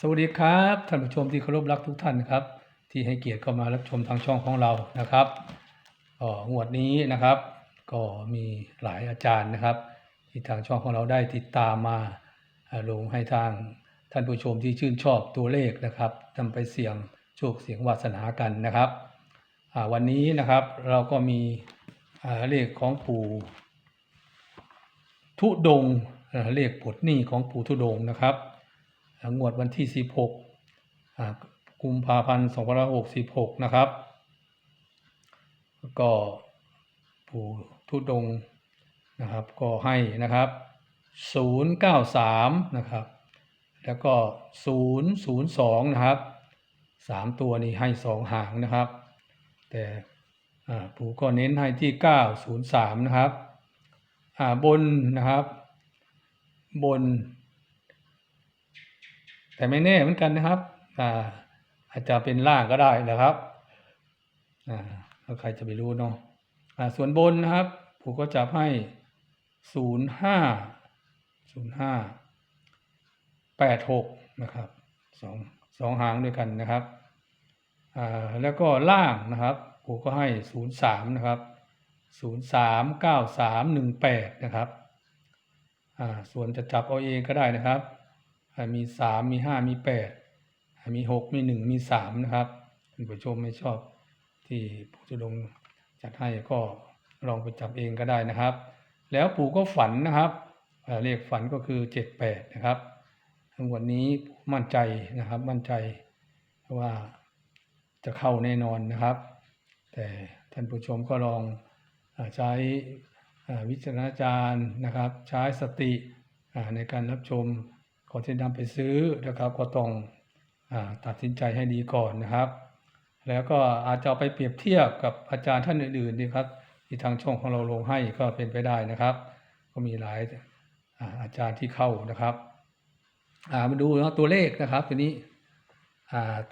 สวัสดีครับท่านผู้ชมที่เคารพรักทุกท่านครับ ที่ให้เกียรติเข้ามารับชมทางช่องของเรานะครับก็งวดนี้นะครับ ก็มีหลายอาจารย์นะครับ ที่ทางช่องของเราได้ติดตามมาลงให้ทางท่านผู้ชมที่ชื่นชอบตัวเลขนะครับนำไปเสี่ยงโชคเสียงวาสนากันนะครับวันนี้นะครับเราก็มีเลขของปู่ทุดงเลขปลดหนี้ของปู่ทุดงนะครับ งวดวันที่ 16อ่ากุมภาพันธ์2566 นะครับ ก็ปู่ทุดงนะครับก็ให้นะครับ 093 นะครับ แล้วก็ 002 นะครับ 3 ตัวนี้ให้ 2 หางนะครับ แต่อ่าปู่ก็เน้นให้ที่ 903 นะครับบนนะครับ บน แต่ไม่แน่เหมือนกันนะครับอ่าอาจจะเป็นล่างก็ได้นะครับอ่าแล้วใครจะไปรู้เนาะอ่าส่วนบนนะครับผมก็จับให้ศูนย์ห้าศูนย์ห้าแปดหกนะครับสองสองหางด้วยกันนะครับอ่าแล้วก็ล่างนะครับผมก็ให้ศูนย์สามนะครับศูนย์สามเก้าสามหนึ่งแปดนะครับอ่าส่วนจะจับเอาเองก็ได้นะครับ มีสามมีห้ามีแปดมีหกมีหนึ่งมีสามนะครับท่านผู้ชมไม่ชอบที่ผู้จะลงจัดให้ก็ลองไปจับเองก็ได้นะครับ แล้วปู่ก็ฝันนะครับเลขฝันก็คือเจ็ดแปดนะครับทั้งวันนี้มั่นใจนะครับมั่นใจว่าจะเข้าแน่นอนนะครับ แต่ท่านผู้ชมก็ลองอใช้วิจารณญาณนะครับ ใช้สติในการรับชม ก่อนที่นำไปซื้อนะครับก็ต้องอตัดสินใจให้ดีก่อนนะครับ แล้วก็อาจจะไปเปรียบเทียบกับอาจารย์ท่านอื่นๆนะครับที่ทางช่องของเราลงให้ก็เป็นไปได้นะครับ ก็มีหลายอาจารย์ที่เข้านะครับมาดูนะตัวเลขนะครับทีนี้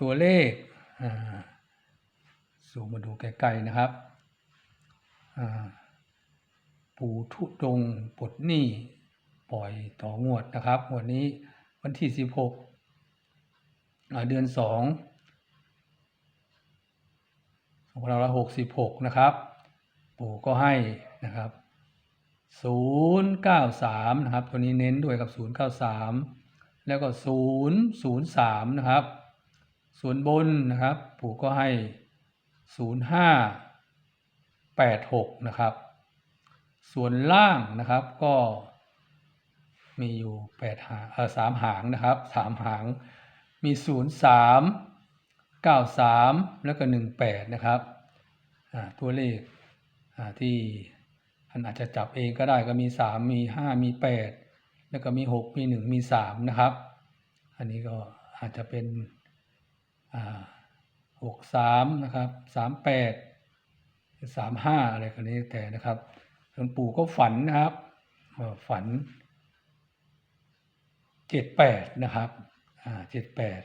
ตัวเลขสูมมาดูใกล้ๆนะครับปู่ทุดงปลดหนี้ปล่อยต่องวดนะครับงวดนี้ วันที่สิบหกเดือนสองสองพันห้าร้อยหกสิบหกนะครับ ปู่ก็ให้นะครับศูนย์เก้าสามนะครับ ตัวนี้เน้นด้วยกับศูนย์เก้าสามแล้วก็ศูนย์ศูนย์สามนะครับ ส่วนบนนะครับ ปู่ก็ให้ศูนย์ห้าแปดหกนะครับ ส่วนล่างนะครับก็ มีอยู่แปดหางเออสามหางนะครับสามหางมีศูนย์สามเก้าสามแล้วก็หนึ่งแปดนะครับตัวเลขที่ท่านอาจจะจับเองก็ได้ก็มีสามมีห้ามีแปดแล้วก็มีหกมีหนึ่งมีสามนะครับ อันนี้ก็อาจจะเป็นหกสามนะครับสามแปดสามห้าอะไรกันนี้แต่นะครับหลวงปู่ก็ฝันนะครับฝัน เจ็ดแปดนะครับอ่าเจ็ดแปด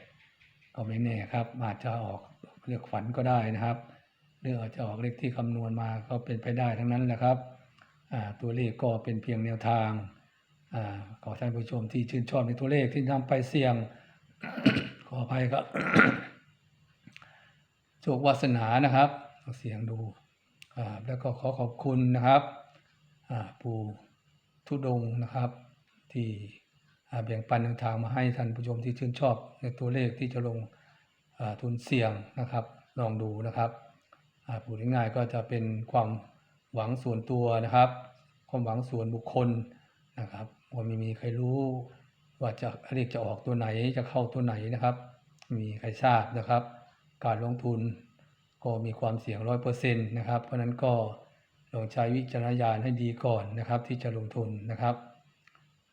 ก็ไม่แน่ครับ อาจจะออกเรียกฝันก็ได้นะครับหรืออาจจะออกเลขที่คำนวณมาก็เป็นไปได้ทั้งนั้นแหละครับอ่าตัวเลขก็เป็นเพียงแนวทางอ่าขอท่านผู้ชมที่ชื่นชอบในตัวเลขที่นำไปเสี่ยง ขออภัยครับโชควาสนานะครับเสียงดูอ่าแล้วก็ขอขอบคุณนะครับอ่าปู่ทุดงนะครับที่ แบ่งปันแนวทางมาให้ท่านผู้ชมที่ชื่นชอบในตัวเลขที่จะลงทุนเสี่ยงนะครับ ลองดูนะครับอ่าพูดง่ายๆก็จะเป็นความหวังส่วนตัวนะครับ ความหวังส่วนบุคคลนะครับว่าไม่มีใครรู้ว่าจะเลขจะออกตัวไหนจะเข้าตัวไหนนะครับ มีใครทราบนะครับ การลงทุนก็มีความเสี่ยงร้อยเปอร์เซ็นต์นะครับ เพราะฉะนั้นก็ลองใช้วิจารณญาณให้ดีก่อนนะครับ ที่จะลงทุนนะครับ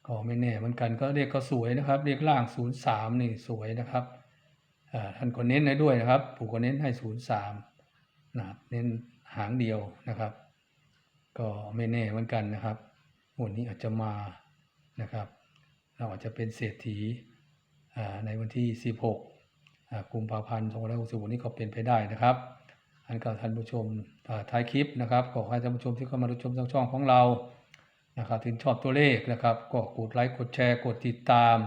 ก็ไม่แน่เหมือนกันก็เลขก็สวยนะครับเลขล่าง 03 นี่สวยนะครับท่านก็เน้นให้ด้วยนะครับปู่ก็เน้นให้ 03นะครับเน้นหางเดียวนะครับ ก็ไม่แน่เหมือนกันนะครับวดนี้อาจจะมานะครับ เราอาจจะเป็นเศรษฐีในวันที่ 16กุมภาพันธ์2560นี้ก็เป็นไปได้นะครับอันก็ท่านผู้ชมท้ายคลิปนะครับขอให้ท่านผู้ชมที่เข้ามาดูชมทางช่องของเรา นะครับถึงชอบตัวเลขนะครับ ก็กดไลค์กดแชร์กดติดตาม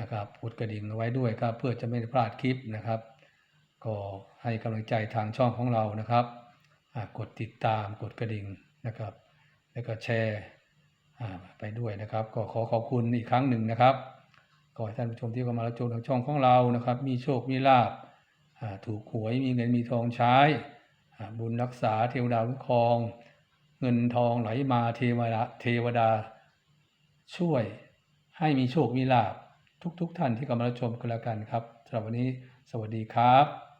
นะครับกดกระดิ่งเอาไว้ด้วยครับ เพื่อจะไม่พลาดคลิปนะครับ ก็ให้กำลังใจทางช่องของเรานะครับอ่ากดติดตามกดกระดิ่งนะครับ แล้วก็แชร์ไปด้วยนะครับ ก็ขอขอบคุณอีกครั้งหนึ่งนะครับขอให้ท่านผู้ชมที่เข้ามารับชมทางช่องของเรานะครับ มีโชคมีลาภอ่าถูกหวยมีเงินมีทองใช้อาบุญรักษาเทวดาคุ้มครอง เงินทองไหลมาเทวดาเทวดา ช่วยให้มีโชคมีลาภทุกๆทท่านที่กำลังชมกันแล้วกันครับสำหรับวันนี้สวัสดีครับ